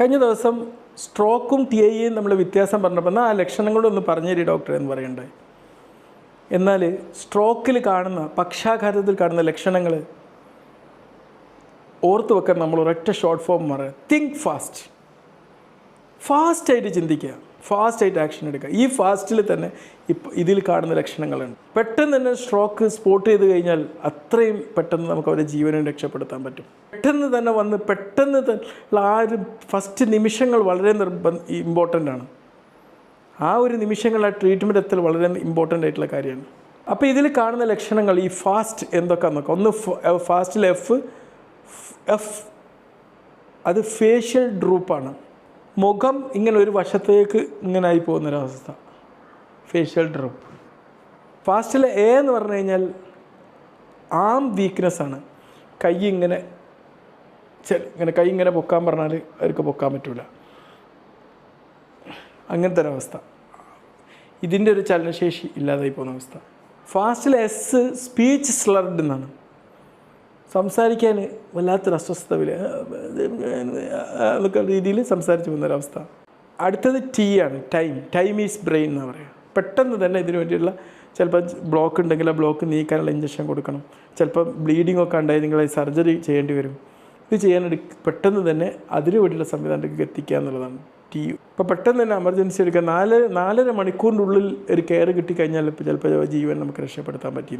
കഴിഞ്ഞ ദിവസം സ്ട്രോക്കും ടി ഐയും നമ്മൾ വ്യത്യാസം പറഞ്ഞപ്പോൾ എന്നാൽ ആ ലക്ഷണം കൂടെ പറഞ്ഞു പറഞ്ഞുതരി ഡോക്ടർ എന്ന് പറയണ്ടേ. എന്നാൽ സ്ട്രോക്കിൽ കാണുന്ന പക്ഷാഘാതത്തിൽ കാണുന്ന ലക്ഷണങ്ങൾ ഓർത്ത് വെക്കാൻ നമ്മൾ ഒരൊറ്റ ഷോർട്ട് ഫോം പറയാം തിങ്ക് ഫാസ്റ്റ് ഫാസ്റ്റായിട്ട് ചിന്തിക്കുക. ഫാസ്റ്റായിട്ട് ആക്ഷൻ എടുക്കുക. ഈ ഫാസ്റ്റിൽ തന്നെ ഇപ്പം ഇതിൽ കാണുന്ന ലക്ഷണങ്ങളുണ്ട്. പെട്ടെന്ന് തന്നെ സ്ട്രോക്ക് സ്പോട്ട് ചെയ്ത് കഴിഞ്ഞാൽ അത്രയും പെട്ടെന്ന് നമുക്ക് അവരെ ജീവനും രക്ഷപ്പെടുത്താൻ പറ്റും. പെട്ടെന്ന് തന്നെ വന്ന് പെട്ടെന്ന് തന്നെ ആ ഒരു ഫസ്റ്റ് നിമിഷങ്ങൾ വളരെ നിർബന്ധ ഇമ്പോർട്ടന്റ് ആണ്. ആ ഒരു നിമിഷങ്ങൾ ആ എത്തൽ വളരെ ഇമ്പോർട്ടന്റ് ആയിട്ടുള്ള കാര്യമാണ്. അപ്പോൾ ഇതിൽ കാണുന്ന ലക്ഷണങ്ങൾ ഈ ഫാസ്റ്റ് എന്തൊക്കെയാണെന്ന് നോക്കാം. ഒന്ന് ഫാസ്റ്റിൽ എഫ് എഫ് അത് ഫേഷ്യൽ ഡ്രൂപ്പാണ് മുഖം ഇങ്ങനെ ഒരു വശത്തേക്ക് ഇങ്ങനെ ആയി പോകുന്നൊരവസ്ഥ ഫേഷ്യൽ ഡ്രൂപ്പ് ഫാസ്റ്റിൽ എ എന്ന് പറഞ്ഞു കഴിഞ്ഞാൽ ആം വീക്ക്നെസ് ആണ്. കൈ ഇങ്ങനെ ഇങ്ങനെ കൈ ഇങ്ങനെ പൊക്കാൻ പറഞ്ഞാൽ അവർക്ക് പൊക്കാൻ പറ്റൂല. അങ്ങനത്തെ ഒരവസ്ഥ ഇതിന്റെ ഒരു ചലനശേഷി ഇല്ലാതായി പോകുന്ന അവസ്ഥ. ഫാസ്റ്റിൽ എസ് സ്പീച്ച് സ്ലർഡ് എന്നാണ്. സംസാരിക്കാൻ വല്ലാത്തൊരു അസ്വസ്ഥത എന്നൊക്കെ രീതിയിൽ സംസാരിച്ച് പോകുന്നൊരവസ്ഥ അടുത്തത് ടീ ആണ് ടൈം ടൈം ഈസ് ബ്രെയിൻ എന്ന് പറയുക പെട്ടെന്ന് തന്നെ ഇതിനു വേണ്ടിയുള്ള ചിലപ്പോൾ ബ്ലോക്ക് ഉണ്ടെങ്കിൽ ആ ബ്ലോക്ക് നീക്കാനുള്ള ഇഞ്ചക്ഷൻ കൊടുക്കണം. ചിലപ്പോൾ ബ്ലീഡിംഗ് ഒക്കെ ഉണ്ടായി നിങ്ങൾ സർജറി ചെയ്യേണ്ടി വരും. ഇത് ചെയ്യാൻ പെട്ടെന്ന് തന്നെ അതിനു വേണ്ടിയുള്ള സംവിധാനത്തിലേക്ക് എത്തിക്കുക എന്നുള്ളതാണ് ടി യു ഇപ്പോൾ പെട്ടെന്ന് തന്നെ എമർജൻസി എടുക്കുക നാല് നാലര മണിക്കൂറിന്റെ ഉള്ളിൽ ഒരു കെയർ കിട്ടിക്കഴിഞ്ഞാൽ ഇപ്പോൾ ചിലപ്പോൾ ജീവൻ നമുക്ക് രക്ഷപ്പെടുത്താൻ പറ്റിയെന്ന്.